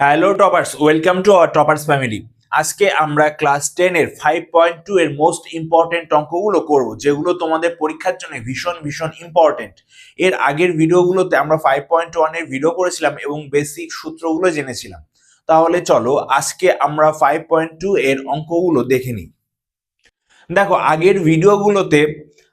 Hello toppers welcome to our toppers family আজকে আমরা class ten এর ফাইভ পয়েন্ট টু এর মোস্ট ইম্পর্টেন্ট অঙ্কগুলো করব, যেগুলো তোমাদের পরীক্ষার জন্য ভীষণ ভীষণ ইম্পর্টেন্ট এর আগের ভিডিওগুলোতে আমরা ফাইভ পয়েন্ট ওয়ানের ভিডিও করেছিলাম এবং বেসিক সূত্রগুলো জেনেছিলাম। তাহলে চলো, আজকে আমরা ফাইভ পয়েন্ট টু এর অঙ্কগুলো দেখে নিই। দেখো, আগের ভিডিওগুলোতে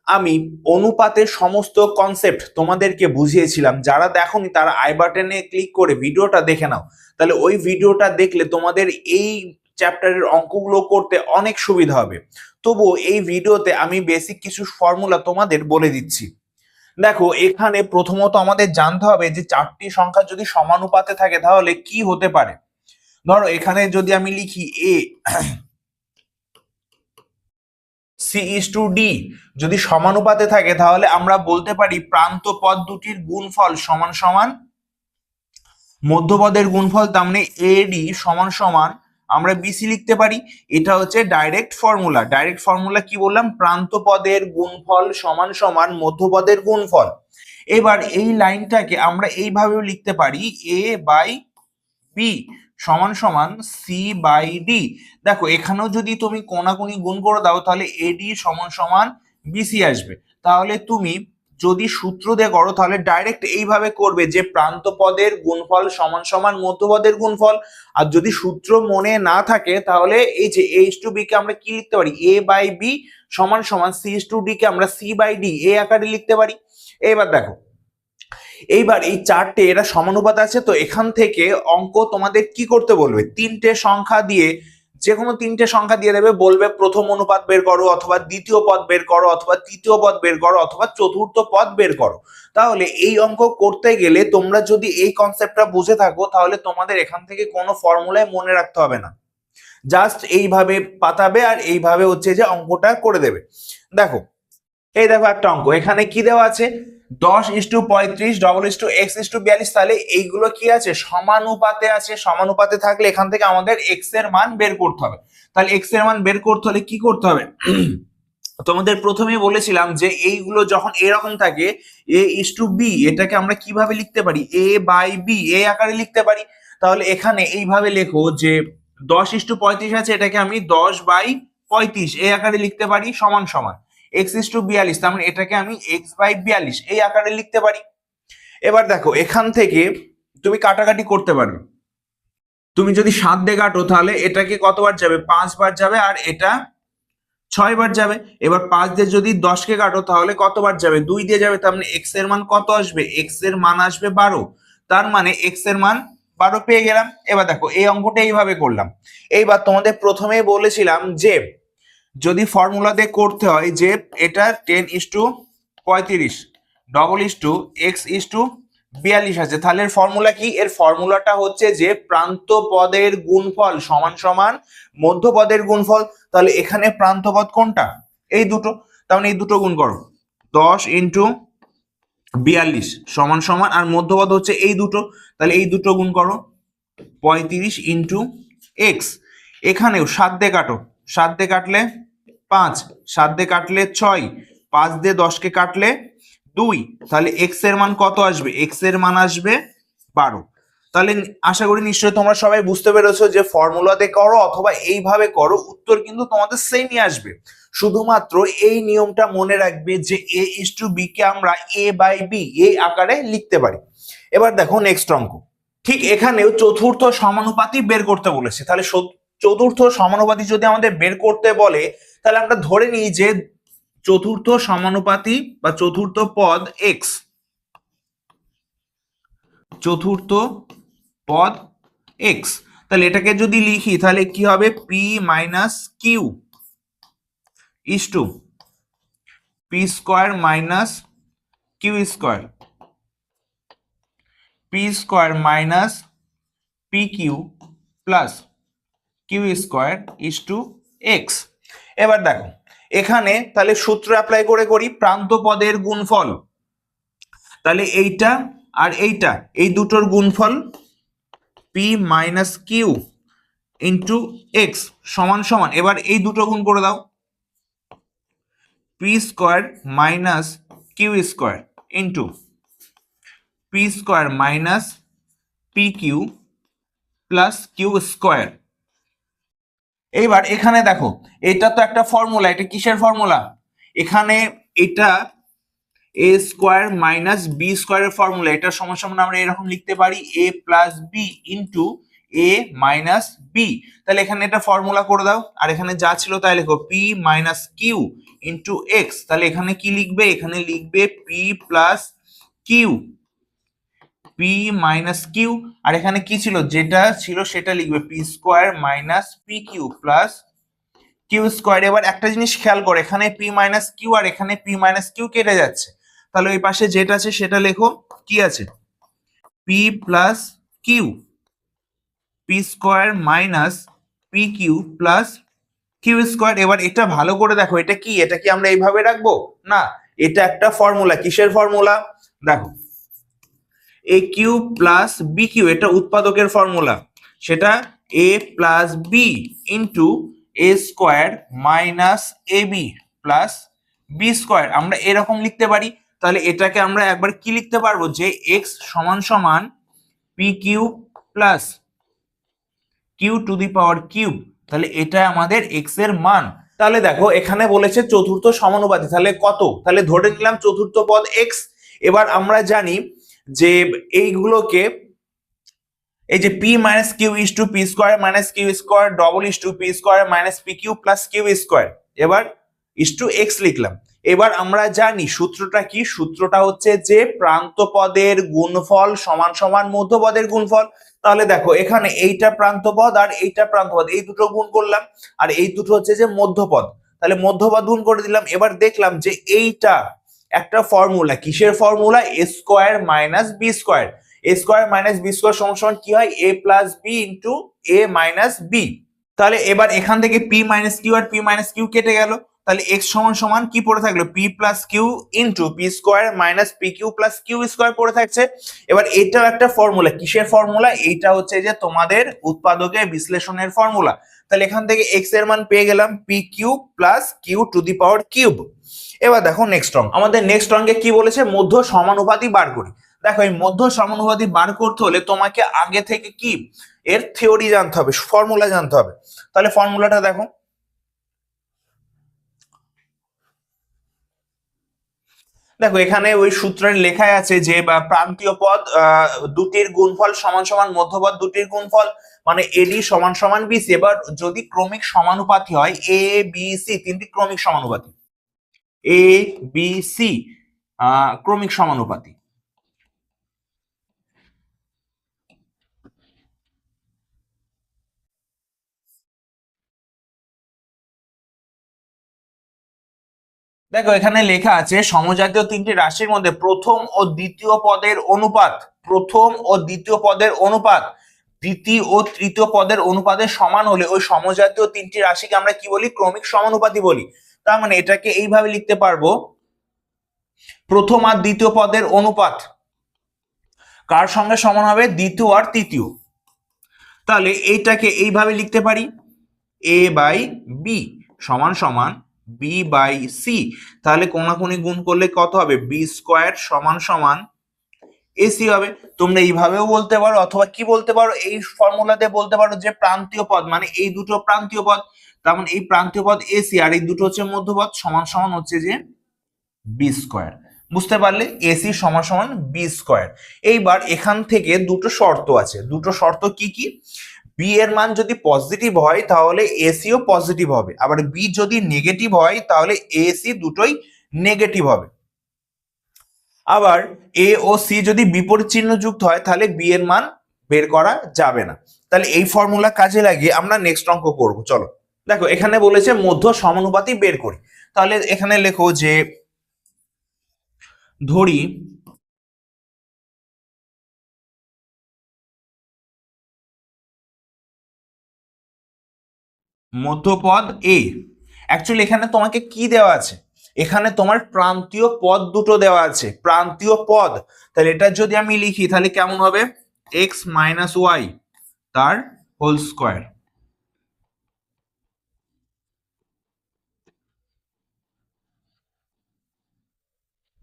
আমি অনুপাতের সমস্ত কনসেপ্ট তোমাদেরকে বুঝিয়েছিলাম। যারা দেখোনি, তারা আই বাটনে ক্লিক করে ভিডিওটা দেখে নাও। তাহলে ওই ভিডিওটা দেখলে তোমাদের এই চ্যাপ্টারের অঙ্কগুলো করতে অনেক সুবিধা হবে। তবু এই ভিডিওতে আমি বেসিক কিছু ফর্মুলা তোমাদের বলে দিচ্ছি। দেখো, এখানে প্রথমত আমাদের জানতে হবে যে চারটি সংখ্যা যদি সমানুপাতে থাকে, তাহলে কি হতে পারে? ধরো, এখানে যদি আমি লিখি a c is to d. যদি সমানুপাতে থাকে, তাহলে আমরা বলতে পারি প্রান্ত পদ দুটির গুণফল সমান সমান, মধ্যপদের গুণফল তার মানে এ ডি সমান সমান, আমরা বিসি লিখতে পারি। এটা হচ্ছে ডাইরেক্ট ফর্মুলা। ডাইরেক্ট ফর্মুলা কি বললাম? প্রান্ত পদের গুণফল সমান সমান, মধ্যপদের গুণফল। এবার এই লাইনটাকে আমরা এইভাবেও লিখতে পারি, এ বাই বি। সমান সমান সি বাই ডি দেখো, এখানেও যদি তুমি কোনাকুনি গুণ করে দাও, তাহলে এডি সমান সমান বিসি আসবে। তাহলে তুমি যদি সূত্র দিয়ে করো, তাহলে ডাইরেক্ট এইভাবে করবে যে প্রান্ত পদের গুণফল সমান সমান মধ্যপদের গুণফল। আর যদি সূত্র মনে না থাকে, তাহলে এই যে এইচ টু বি কে আমরা কি লিখতে পারি? এ বাই বি সমান সমান সি টু ডি কে আমরা সি বাই ডি এ আকারে লিখতে পারি। এবার দেখো এইবার এই চারটে, এরা সমানুপাত আছে, তো এখান থেকে অঙ্ক তোমাদের কি করতে বলবে? তিনটে সংখ্যা দিয়ে যে কোনো তিনটে সংখ্যা দিয়ে দেবে, বলবে প্রথম অনুপাত বের করো অথবা দ্বিতীয় পদ বের করো অথবা তৃতীয় পদ বের করো অথবা চতুর্থ পদ বের করো। তাহলে এই অঙ্ক করতে গেলে তোমরা যদি এই কনসেপ্টটা বুঝে থাকো, তাহলে তোমাদের এখান থেকে কোনো ফর্মুলায় মনে রাখতে হবে না। জাস্ট এইভাবে পাতাবে আর এইভাবে হচ্ছে যে অঙ্কটা করে দেবে। দেখো, এই দেখো একটা অঙ্ক, এখানে কি দেওয়া আছে? দশ ইস টু পঁয়ত্রিশ double is to x is to বিয়াল্লিশ, তাহলে এইগুলো কি আছে? সমানুপাতে আছে। সমানুপাতে থাকলে এখান থেকে আমাদের এক্সের মান বের করতে হবে। তাহলে এক্সের মান বের করতে হলে কি করতে হবে? তোমাদের প্রথমেই বলেছিলাম যে এইগুলো যখন এরকম থাকে এ ইস টু বি এটাকে আমরা কীভাবে লিখতে পারি? এ বাই বি এ আকারে লিখতে পারি। তাহলে এখানে এইভাবে লেখো যে দশ ইস টু পঁয়ত্রিশ আছে, এটাকে আমি দশ বাই পঁয়ত্রিশ এ আকারে লিখতে পারি সমান সমান। এক্স ইস টু বিয়াল্লিশ, তার মানে এটাকে আমি এক্স বাই বিয়াল্লিশ এই আকারে লিখতে পারি। এবার দেখো, এখান থেকে তুমি কাটাকাটি করতে পারবে। তুমি যদি সাত দিয়ে কাটো, তাহলে এটাকে কতবার যাবে? পাঁচবার যাবে আর এটা ছয় বার যাবে। এবার পাঁচ দিয়ে যদি দশকে কাটো, তাহলে কতবার যাবে? দুই দিয়ে যাবে, তার মানে এক্সের মান কত আসবে? এক্সের মান আসবে বারো। তার মানে এক্সের মান বারো পেয়ে গেলাম। এবার দেখো, এই অঙ্কটা এইভাবে করলাম। এইবার তোমাদের প্রথমেই বলেছিলাম যে যদি ফর্মুলা দিয়ে করতে হয় যে এটা টেন ইস টু পঁয়ত্রিশ double is to x is to বিয়াল্লিশ আছে, তাহলে এর ফর্মুলা কি? এর ফর্মুলাটা হচ্ছে যে প্রান্ত পদের গুণফল সমান সমান মধ্য পদের গুণফল। তাহলে এখানে প্রান্ত পদ কোনটা? এই দুটো। তার মানে এই দুটো গুণ করো। দশ ইন্টু বিয়াল্লিশ সমান সমান আর মধ্যপদ হচ্ছে এই দুটো। তাহলে এই দুটো গুণ করো, পঁয়ত্রিশ ইন্টু এক্স এখানেও সাত দিয়ে কাটো। সাত দিয়ে কাটলে পাঁচ, সাত দিয়ে কাটলে ছয়, পাঁচ দিয়ে দশকে কাটলে দুই, তাহলে এক্সের মান কত আসবে? এক্সের মান আসবে বারো। তাহলে আশা করি নিশ্চয়ই তোমরা সবাই বুঝতে পেরেছ যে ফর্মুলাতে করো অথবা এইভাবে করো, উত্তর কিন্তু তোমাদের সেমই আসবে। শুধুমাত্র এই নিয়মটা মনে রাখবে যে এ ইস টু বি কে আমরা এ বাই বি এই আকারে লিখতে পারি। এবার দেখো নেক্সট অঙ্ক। ঠিক এখানেও চতুর্থ সমানুপাতি বের করতে বলেছে। তাহলে চতুর্থ সমানুপাতি যদি আমাদের বের করতে বলে, তাহলে আমরা ধরে নিই যে চতুর্থ সমানুপাতি বা চতুর্থ পদ এক্স চতুর্থ পদ এক্স তাহলে এটাকে যদি লিখি, তাহলে কি হবে? P minus q is to p square minus q square p square minus p q plus q square is to x এবার দেখো, এখানে তাহলে সূত্র অ্যাপ্লাই করে করি, প্রান্ত পদের গুণফল। তাহলে এইটা আর এইটা, এই দুটোর গুণফল p minus q into x সমান সমান। এবার এই দুটো গুণ করে দাও। P square minus q square into p square minus p q plus q square এইবার এখানে দেখো, এটা তো একটা ফর্মুলা এটা কিসের ফর্মুলা এখানে এটা এ স্কোয়ার মাইনাস বি স্কোয়ারের ফর্মুলা এটা সমান আমরা এরকম লিখতে পারি a plus b into a minus b তাহলে এখানে এটা ফর্মুলা করে দাও, আর এখানে যা ছিল তাই লেখো p minus q into x তাহলে এখানে কি লিখবে? এখানে লিখবে p plus q p minus q আর এখানে কি ছিল? যেটা ছিল সেটা লিখবে p square minus p q plus q square এবার একটা জিনিস খেয়াল করো, এখানে পি মাইনাস কিউ আর এখানে পি মাইনাস কিউ কেটে যাচ্ছে। তাহলে ওই পাশে যেটা আছে সেটা লেখো, কি আছে? P plus q p square minus p q plus q square এবার এটা ভালো করে দেখো, এটা কি? এটা কি আমরা এইভাবে রাখব? না, এটা একটা ফর্মুলা কিসের ফর্মুলা দেখো a q plus b q এটা উৎপাদকের ফর্মুলা সেটা a plus b into a square minus a b plus b square আমরা এরকম লিখতে পারি। তাহলে এটাকে আমরা একবার কি লিখতে পারব? যে এক্স সমান সমান p q plus q to the power cube তাহলে এটা আমাদের এক্সের মান। তাহলে দেখো, এখানে বলেছে চতুর্থ সমানুপাতি তাহলে কত? তাহলে ধরে নিলাম চতুর্থ পদ এক্স এবার আমরা জানি যে এইগুলোকে এই যে p minus q is to p square minus q square double is to p square minus p q plus q square এবার ইস টু এক্স লিখলাম। এবার আমরা জানি সূত্রটা কি? সূত্রটা হচ্ছে যে প্রান্ত পদের গুণফল সমান সমান মধ্যপদের গুণফল। তাহলে দেখো, এখানে এইটা প্রান্ত পদ আর এইটা প্রান্ত পদ এই দুটো গুণ করলাম আর এই দুটো হচ্ছে যে মধ্যপদ। তাহলে মধ্যপদ গুণ করে দিলাম। এবার দেখলাম যে এইটা একটা ফর্মুলা কিসের formula a square minus b square a square minus b square সমান কি হয়? A plus b into a minus b তাহলে এবার এখান থেকে পি মাইনাস কিউ আর পি মাইনাস কিউ কেটে গেল। তাহলে এক্স সমান সমান কি পড়ে থাকল? P plus q into p square minus p q plus q square পড়ে থাকছে। এবার এটাও একটা ফর্মুলা কিসের ফর্মুলা এইটা হচ্ছে যে তোমাদের উৎপাদকের বিশ্লেষণের ফর্মুলা তাহলে এখান থেকে এক্সের মান পেয়ে গেলাম p q plus q to the power cube এবার দেখো নেক্সট অঙ্ক। আমাদের নেক্সট অঙ্কে কি বলেছে? মধ্য সমানুপাতি বার করি। দেখো, এই মধ্য সমানুপাতি বার করতে হলে তোমাকে আগে থেকে কি? এর থিওরি জানতে হবে ফর্মুলা জানতে হবে। তাহলে ফর্মুলাটা দেখো। দেখো, এখানে ওই সূত্রের লেখায় আছে যে প্রান্তীয় পদ দুটির গুণফল সমান সমান মধ্যপদ দুটির গুণফল মানে এডি সমান সমান বিসি এবার যদি ক্রমিক সমানুপাতি হয় এ বি সি তিনটি ক্রমিক সমানুপাতি। এ বি সি ক্রমিক সমানুপাতি। দেখো, এখানে লেখা আছে, সমজাতীয় তিনটি রাশির মধ্যে প্রথম ও দ্বিতীয় পদের অনুপাত, প্রথম ও দ্বিতীয় পদের অনুপাত। দ্বিতীয় ও তৃতীয় পদের অনুপাতের সমান হলে ওই সমজাতীয় তিনটি রাশিকে আমরা কি বলি? ক্রমিক সমানুপাতি বলি। তার মানে এটাকে এইভাবে লিখতে পারব। প্রথম আর দ্বিতীয় পদের অনুপাত। কার সঙ্গে সমান হবে? দ্বিতীয় আর তৃতীয়। তাহলে এইটাকে এইভাবে লিখতে পারি? এ বাই বি সমান সমান বি বাই সি তাহলে কোনাকুনি গুণ করলে কত হবে? বি স্কোয়ার সমান সমান এসি হবে। তোমরা এইভাবেও বলতে পারো অথবা কি বলতে পারো? এই ফর্মুলাতে বলতে পারো যে প্রান্তীয় পদ মানে এই দুটো প্রান্তীয় পদ, তার মানে এই প্রান্তীয় পদ এসি আর এই দুটো হচ্ছে মধ্যপদ, সমান সমান হচ্ছে যে বি স্কোয়ার বুঝতে পারলে? এসি সমান সমান বি স্কোয়ার এইবার এখান থেকে দুটো শর্ত আছে। দুটো শর্ত কি কি? বি এর মান যদি পজিটিভ হয়, তাহলে এসিও পজিটিভ হবে। আবার বি যদি নেগেটিভ হয়, তাহলে এসি দুটোই নেগেটিভ হবে। আবার এ ও সি যদি বিপরীত চিহ্ন যুক্ত হয়, তাহলে বি এর মান বের করা যাবে না। তাহলে এই ফর্মুলা কাজে লাগিয়ে আমরা নেক্সট অঙ্ক করব। চলো। দেখো, এখানে বলেছে মধ্য সমানুপাতি বের করি। তাহলে এখানে লেখো যে, ধরি মধ্যপদ এ। অ্যাকচুয়ালি এখানে তোমাকে কি দেওয়া আছে? এখানে তোমার প্রান্তীয় পদ দুটো দেওয়া আছে। প্রান্তীয় পদ। তাহলে এটা যদি আমি লিখি, তাহলে কেমন হবে? এক্স মাইনাস ওয়াই তার হোল স্কোয়ার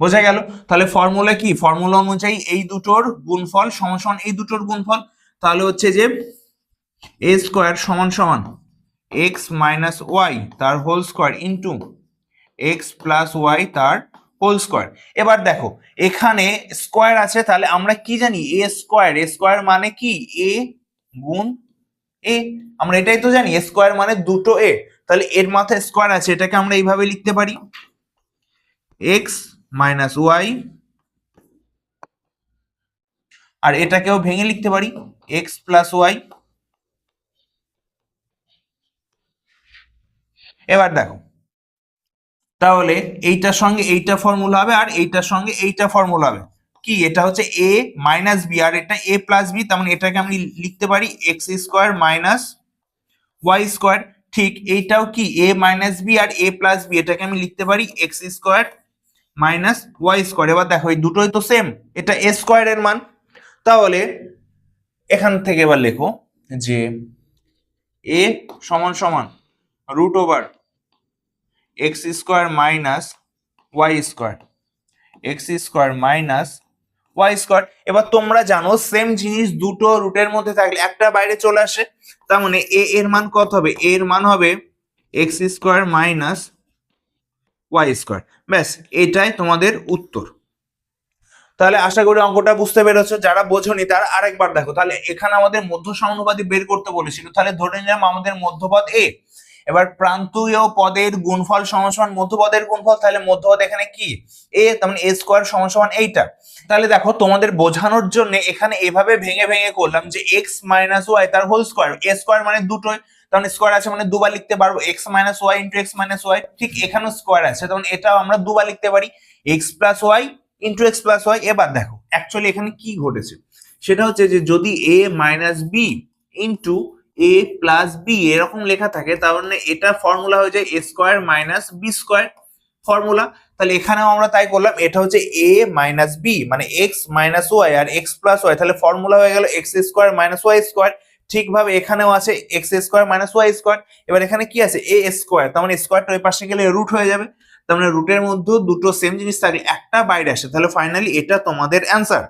বোঝা গেল? তাহলে ফর্মুলা কি? ফর্মুলা অনুযায়ী এই দুটোর গুণফল সমান সমান এই দুটোর গুণফল। তাহলে হচ্ছে যে এ স্কোয়ার সমান সমান। এক্স মাইনাস ওয়াই তার whole square into x plus y তার হোল স্কোয়ার এবার দেখো, এখানে স্কোয়ার আছে, তাহলে আমরা কি জানি? এ স্কোয়ার এ স্কোয়ার মানে কি? এ গুণ এ আমরা এটাই তো জানি এ স্কোয়ার মানে দুটো এ তাহলে এর মাথায় স্কোয়ার আছে, এটাকে আমরা এইভাবে লিখতে পারি। এক্স মাইনাস ওয়াই আর এটাকেও ভেঙে লিখতে পারি। এক্স প্লাস ওয়াই এবার দেখো। তাহলে এইটার সঙ্গে এইটা ফর্মুলা হবে আর এইটার সঙ্গে এইটা ফর্মুলা হবে। কি? এটা হচ্ছে এ মাইনাস বি আর এটা এ প্লাস বি তার মানে এটাকে আমি লিখতে পারি x square minus y square ঠিক, এইটাও কি? এ মাইনাস বি আর এ প্লাস বি এটাকে আমি লিখতে পারি x square minus y square এবার দেখো, এই দুটোই তো সেম এটা এ স্কোয়ারের মান। তাহলে এখান থেকে এবার লেখো যে এ সমান সমান root over x square minus y square x square minus y square এবার তোমরা জানো সেম জিনিস দুটো রুটের মধ্যে থাকলে একটা বাইরে চলে আসে, তার মানে এ এর মান কত হবে? এর মান হবে x square minus y square ব্যাস, এটাই তোমাদের উত্তর। তাহলে আশা করি অঙ্কটা বুঝতে পেরেছ। যারা বোঝনি, তারা আরেকবার দেখো। তাহলে এখানে আমাদের মধ্য সমানুপাতি বের করতে বলেছিল। তাহলে ধরে নিলাম আমাদের মধ্যপদ এ এবার প্রান্তীয় পদের গুণফল সমান মধ্যপদের গুণফল, তাহলে মধ্যপদ এখানে কি? এ, তার মানে এ স্কোয়ার সমান এইটা। তাহলে দেখো, তোমাদের বোঝানোর জন্য এখানে এভাবে ভেঙে ভেঙে করলাম যে এক্স মাইনাস ওয়াই তার হোল স্কোয়ার এ স্কোয়ার মানে দুটোই তখন স্কোয়ার আছে মানে দুবার লিখতে পারব। X minus y into x minus y ঠিক এখানেও স্কোয়ার আছে তখন এটাও আমরা দুবার লিখতে পারি। X plus y into x plus y এবার দেখো অ্যাকচুয়ালি এখানে কি ঘটেছে? সেটা হচ্ছে যে যদি a minus b into a plus b এরকম লেখা থাকে তাহলে এটা ফর্মুলা হয়ে যায় a square minus b square formula তাহলে এখানেও আমরা তাই করলাম, এটা হচ্ছে এ মাইনাস বি মানে এক্স মাইনাস ওয়াই আর এক্স প্লাস ওয়াই তাহলে ফর্মুলা হয়ে গেল x square minus y square ঠিকভাবে এখানেও আছে x square minus y square এবার এখানে কি আছে? এ স্কোয়ার তার মানে স্কোয়ারটা ওই পাশে গেলে রুট হয়ে যাবে। তার মানে রুটের মধ্যে দুটো সেম জিনিস থাকলে একটা বাইরে আসে। তাহলে ফাইনালি এটা তোমাদের অ্যান্সার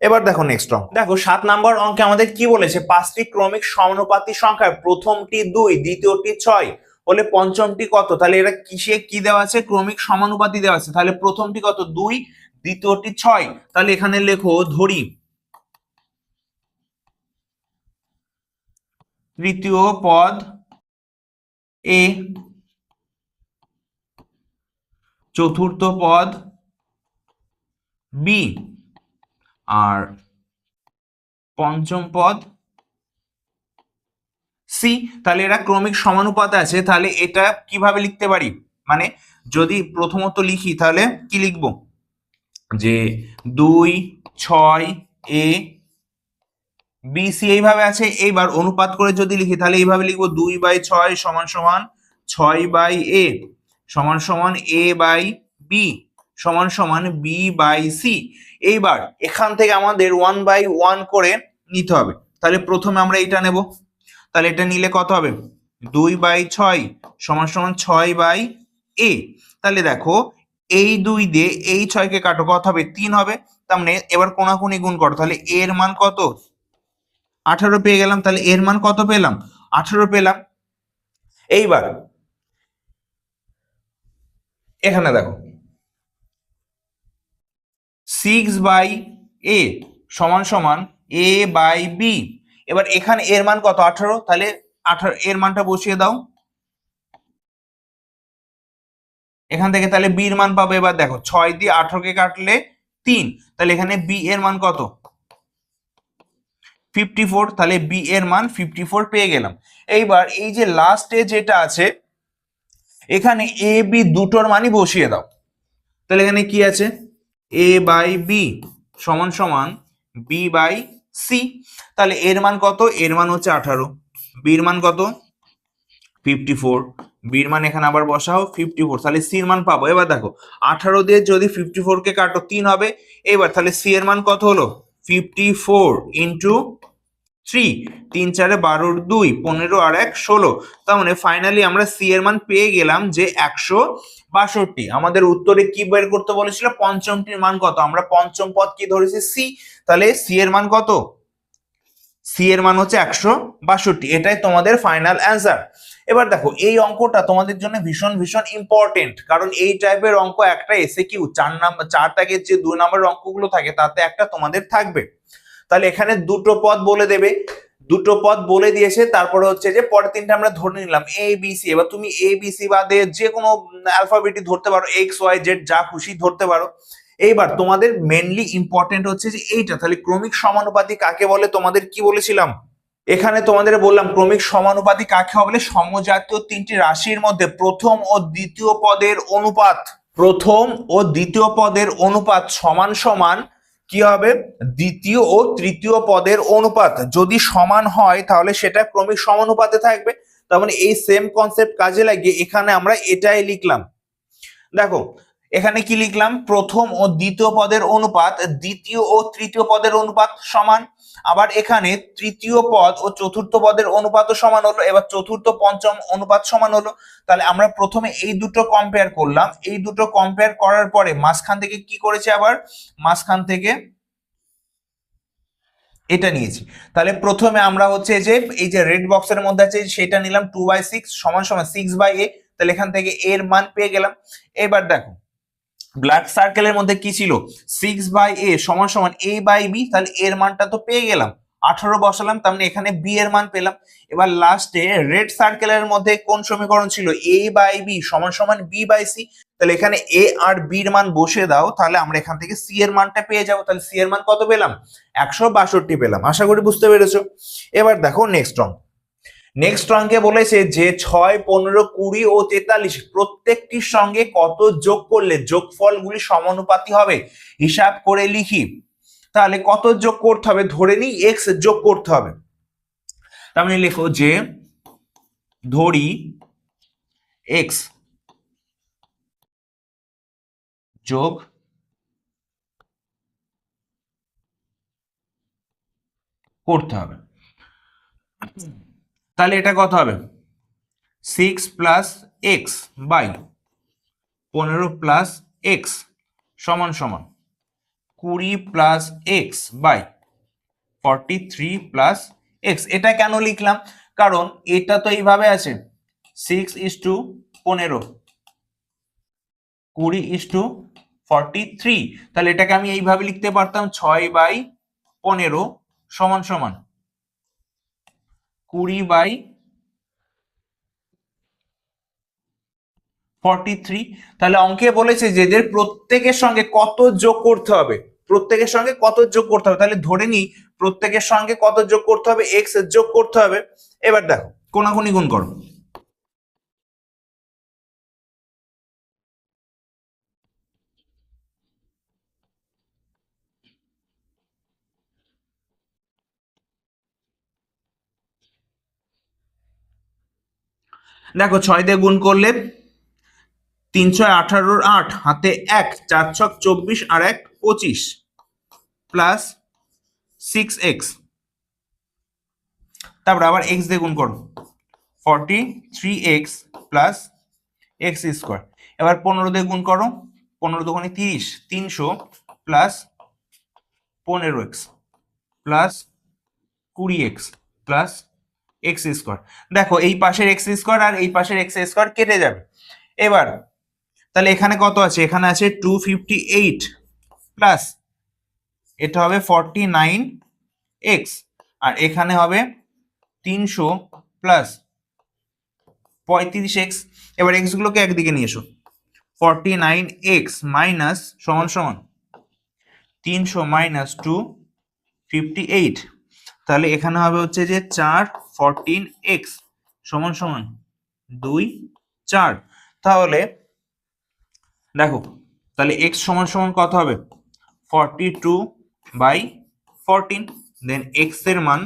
এবার দেখো নেক্সট অঙ্ক। দেখো, সাত নাম্বার অঙ্কে আমাদের কি বলেছে? পাঁচটি ক্রমিক সমানুপাতি সংখ্যা প্রথমটি দুই, দ্বিতীয়টি ছয়। হলে পঞ্চমটি কত? তাহলে এটা কিসে কি দেওয়া আছে? ক্রমিক সমানুপাতি দেওয়া আছে। তাহলে প্রথমটি কত? দুই, দ্বিতীয়টি ছয়। তাহলে এখানে লেখো ধরি। তৃতীয় পদ এ। চতুর্থ পদ বি। আর পঞ্চম পদ সি তাহলে এরা ক্রমিক সমানুপাত আছে, তাহলে এটা কীভাবে লিখতে পারি? মানে যদি প্রথমত লিখি, তাহলে কি লিখব? যে দুই, ছয়, এ বি সি এইভাবে আছে, এইবার অনুপাত করে যদি লিখি, তাহলে এইভাবে লিখব দুই বাই ছয় সমান সমান ছয় বাই এ, সমান সমান এ বাই বি। সমান সমান বি বাই সি এইবার এখান থেকে আমাদের ওয়ান বাই ওয়ান করে নিতে হবে। তাহলে প্রথমে আমরা এটা নেব। তাহলে এটা নিলে কত হবে? দুই বাই ছয় সমান সমান ছয় বাই এ তাহলে দেখো, এই দুই দিয়ে এই ছয়কে কাটো, কত হবে? তিন হবে। তার মানে এবার কোনাকুনি গুণ করো। তাহলে এর মান কত? আঠারো পেয়ে গেলাম। তাহলে এর মান কত পেলাম? আঠারো পেলাম। এইবার এখানে দেখো সিক্স বাই এ সমান সমান এ বাই বি এবার এখানে এর মান কত? আঠারো। তাহলে আঠারো, এর মানটা বসিয়ে দাও। এখান থেকে তাহলে বির মান পাবে। এবার দেখো, ছয় দিয়ে আঠারোকে কাটলে তিন। তাহলে এখানে বি এর মান কত? ফিফটি ফোর তাহলে বি এর মান ফিফটি ফোর পেয়ে গেলাম। এইবার এই যে লাস্টে যেটা আছে, এখানে এ বি দুটোর মানই বসিয়ে দাও। তাহলে এখানে কি আছে? এ বাই বি সমান সমান বি বাই সি তাহলে এর মান কত? এর মান হচ্ছে আঠারো। বির মান কত? ফিফটি ফোর বির মান এখানে আবার বসাও ফিফটি ফোর তাহলে সির মান পাবো। এবার দেখো, আঠারো দিয়ে যদি ফিফটি ফোরকে কাটো, তিন হবে। এবার তাহলে সি এর মান কত হলো? ফিফটি ফোর ইন্টু থ্রি তিন, চারে বারোর দুই, পনেরো আর এক, ষোলো। তার মানে ফাইনালি আমরা সি এর মান পেয়ে গেলাম যে একশো বাষট্টি। আমাদের উত্তরে কি বের করতে বলেছিল? পঞ্চমটির মান কত? আমরা পঞ্চম পদ কি ধরেছি? সি তাহলে সি এর মান কত? সি এর মান হচ্ছে একশো বাষট্টি। এটাই তোমাদের ফাইনাল অ্যান্সার এবার দেখো, এই অঙ্কটা তোমাদের জন্য ভীষণ ভীষণ ইম্পর্টেন্ট কারণ এই টাইপের অঙ্ক একটা এসে কিউ চার নাম্বার চার দাগের যে দুই নাম্বার অঙ্কগুলো থাকে, তাতে একটা তোমাদের থাকবে। তাহলে এখানে দুটো পদ বলে দেবে। দুটো পদ বলে দিয়েছে, তারপরে হচ্ছে যে পরের তিনটা আমরা ধরে নিলাম এ বি সি এবার তুমি এ বি সি বাদে যে কোনো অ্যালফাবেটই ধরতে পারো এক্স ওয়াই জেড যা খুশি ধরতে পারো। এইবার তোমাদের মেনলি ইম্পর্টেন্ট হচ্ছে যে এইটা, তাহলে ক্রমিক সমানুপাতি কাকে বলে, তোমাদের কি বলেছিলাম? এখানে তোমাদের বললাম ক্রমিক সমানুপাতি কাকে বলে সমজাতীয় তিনটি রাশির মধ্যে প্রথম ও দ্বিতীয় পদের অনুপাত। প্রথম ও দ্বিতীয় পদের অনুপাত সমান সমান কি হবে? দ্বিতীয় ও তৃতীয় পদের অনুপাত। যদি সমান হয়, তাহলে সেটা ক্রমিক সমানুপাতে থাকবে। তার মানে এই সেম কনসেপ্ট কাজে লাগিয়ে এখানে আমরা এটাই লিখলাম। দেখো এখানে কি লিখলাম? প্রথম ও দ্বিতীয় পদের অনুপাত, দ্বিতীয় ও তৃতীয় পদের অনুপাত সমান। আবার এখানে তৃতীয় পদ ও চতুর্থ পদের অনুপাতও সমান হলো, এবার চতুর্থ, পঞ্চম অনুপাত সমান হলো। তাহলে আমরা প্রথমে এই দুটো কম্পেয়ার করলাম। এই দুটো কম্পেয়ার করার পরে মাঝখান থেকে কি করেছে আবার? মাঝখান থেকে এটা নিয়েছি। তাহলে প্রথমে আমরা হচ্ছে যে, এই যে রেড বক্সের মধ্যে আছে, সেটা নিলাম টু বাই সিক্স সমান সমান সিক্স বাই এ তাহলে এখান থেকে এর মান পেয়ে গেলাম। এবার দেখো ব্ল্যাক সার্কেলের মধ্যে কি ছিল? সিক্স বাই এ সমান সমান এ বাই বি তাহলে এর মানটা তো পেয়ে গেলাম। আঠারো বসালাম, তার মানে এখানে বি এর মান পেলাম। এবার লাস্টে রেড সার্কেলের মধ্যে কোন সমীকরণ ছিল? এ বাই বি সমান সমান বি বাই সি তাহলে এখানে এ আর বি এর মান বসে দাও, তাহলে আমরা এখান থেকে সি এর মানটা পেয়ে যাব। তাহলে সি এর মান কত পেলাম? একশো বাষট্টি পেলাম। আশা করি বুঝতে পেরেছ। এবার দেখো নেক্সট অঙ্ক নেক্সট অঙ্কে বলেছে যে ছয়, পনেরো, কুড়ি ও তেতাল্লিশ প্রত্যেকটির সঙ্গে কত যোগ করলে যোগফলগুলি সমানুপাতি হবে? হিসাব করে লিখি। তাহলে কত যোগ করতে হবে? ধরে নিই এক্স যোগ করতে হবে। তার মানে লেখো যে ধরি এক্স যোগ করতে হবে। তাহলে এটা কত হবে? সিক্স প্লাস এক্স বাই পনেরো প্লাস এক্স সমান সমান কুড়ি plus x by forty three plus x এটা কেন লিখলাম? কারণ এটা তো এইভাবে আছে। সিক্স ইস টু পনেরো। কুড়ি ইস টু ফর্টি থ্রি তাহলে এটাকে আমি এইভাবে লিখতে পারতাম, ছয় বাই পনেরো সমান সমান। কুড়ি বাই ফর্টি থ্রি তাহলে অঙ্কে বলেছে যে এদের প্রত্যেকের সঙ্গে কত যোগ করতে হবে? প্রত্যেকের সঙ্গে কত যোগ করতে হবে? তাহলে ধরে নিই, প্রত্যেকের সঙ্গে কত যোগ করতে হবে? এক্স যোগ করতে হবে। এবার দেখো, কোনাকুনি গুণ করো। দেখো ছয় দিয়ে গুণ করলে তিনশো আঠারোর আট, হাতে এক, চার ছক চব্বিশ আর এক পঁচিশ প্লাস সিক্স এক্স তারপর আবার এক্স দিয়ে গুণ করো। Forty three x plus x square এবার পনেরো দিয়ে গুণ করো। পনেরো দোকানে তিরিশ, তিনশো প্লাস পনেরো এক্স প্লাস কুড়ি এক্স প্লাস এক্স স্কোয়ার দেখো, এই পাশের এক্স স্কোয়ার আর এই পাশের এক্স স্কোয়ার কেটে যাবে। এবার, তাহলে এখানে কত আছে? এখানে আছে টু ফিফটি এইট প্লাস এটা হবে ফর্টি নাইন এক্স আর এখানে হবে তিনশো প্লাস পঁয়ত্রিশ এক্স এবার এক্স গুলোকে একদিকে নিয়ে এসো। ফর্টি নাইন এক্স মাইনাস সমান সমান তিনশো মাইনাস টু ফিফটি এইট তাহলে এখানে হবে হচ্ছে যে চার ফরটিন এক্স সমান সমান দুই চার। তাহলে দেখো, তাহলে এক্স সমান সমান কত হবে? Forty two by fourteen then এক্সের মান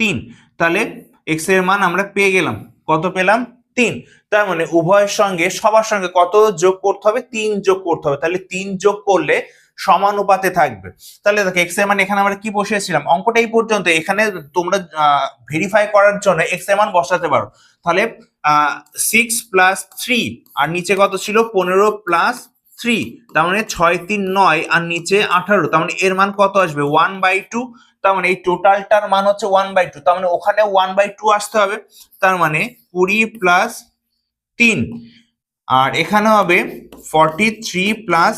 তিন। তাহলে এক্সের মান আমরা পেয়ে গেলাম। কত পেলাম? তিন। তার মানে উভয়ের সঙ্গে, সবার সঙ্গে কত যোগ করতে হবে? তিন যোগ করতে হবে। তাহলে তিন যোগ করলে সমানুপাতে থাকবে। তাহলে দেখো এক্সের মান এখানে আমরা কি বসিয়েছিলাম? অঙ্কটা এই পর্যন্ত, এখানে তোমরা ভেরিফাই করার জন্য এক্সের মান বসাতে পারো। তাহলে সিক্স প্লাস থ্রি আর নিচে কত ছিল? পনেরো প্লাস থ্রি তার মানে ছয় তিন নয়, আর নিচে আঠারো, তার মানে এর মান কত আসবে? ওয়ান বাই টু তার মানে এই টোটালটার মান হচ্ছে ওয়ান বাই টু তার মানে ওখানে ওয়ান বাই টু আসতে হবে, তার মানে কুড়ি প্লাস তিন, আর এখানে হবে ফর্টি থ্রি প্লাস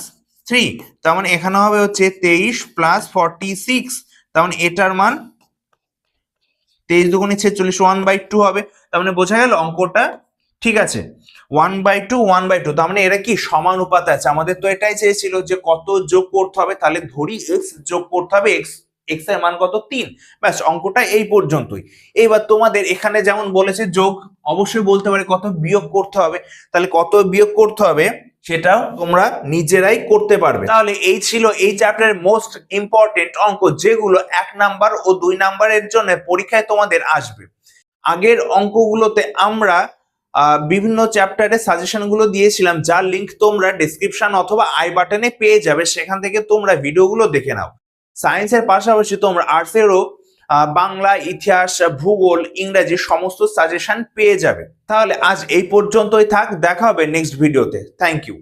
থ্রি তার মানে এখানে হবে হচ্ছে তেইশ প্লাস ফর্টি সিক্স তার মানে এটার মান তেইশ দুগুণে ছেচল্লিশ ওয়ান বাই টু হবে, তার মানে বোঝা গেল অঙ্কটা ঠিক আছে। One by two one by two তার মানে এরা কি সমানুপাতে আছে। আমাদের তো এটাই চেয়েছিল যে কত যোগ করতে হবে, তাহলে ধরি এক্স যোগ করতে হবে এক্স এক্সের মান কত? তিন। ব্যাস, অঙ্কটা এই পর্যন্তই। এইবার তোমাদের এখানে যেমন বলেছে যোগ, অবশ্যই বলতে পারে কত বিয়োগ করতে হবে। তাহলে কত বিয়োগ করতে হবে? সেটাও তোমরা নিজেরাই করতে পারবে। তাহলে এই ছিল এই চ্যাপ্টারের মোস্ট ইম্পর্টেন্ট অঙ্ক, যেগুলো এক নাম্বার ও দুই নাম্বারের জন্য পরীক্ষায় তোমাদের আসবে। আগের অঙ্কগুলোতে আমরা বিভিন্ন চ্যাপ্টারের সাজেশনগুলো দিয়েছিলাম, যার লিংক তোমরা ডিসক্রিপশন অথবা আই বাটনে পেয়ে যাবে, সেখান থেকে তোমরা ভিডিওগুলো দেখে নাও। সায়েন্সের পাশাপাশি তোমরা আর্টসেরও বাংলা, ইতিহাস, ভূগোল, ইংরেজি সমস্ত সাজেশন পেয়ে যাবে। তাহলে আজ এই পর্যন্তই থাক, দেখা হবে নেক্সট ভিডিওতে থ্যাংক ইউ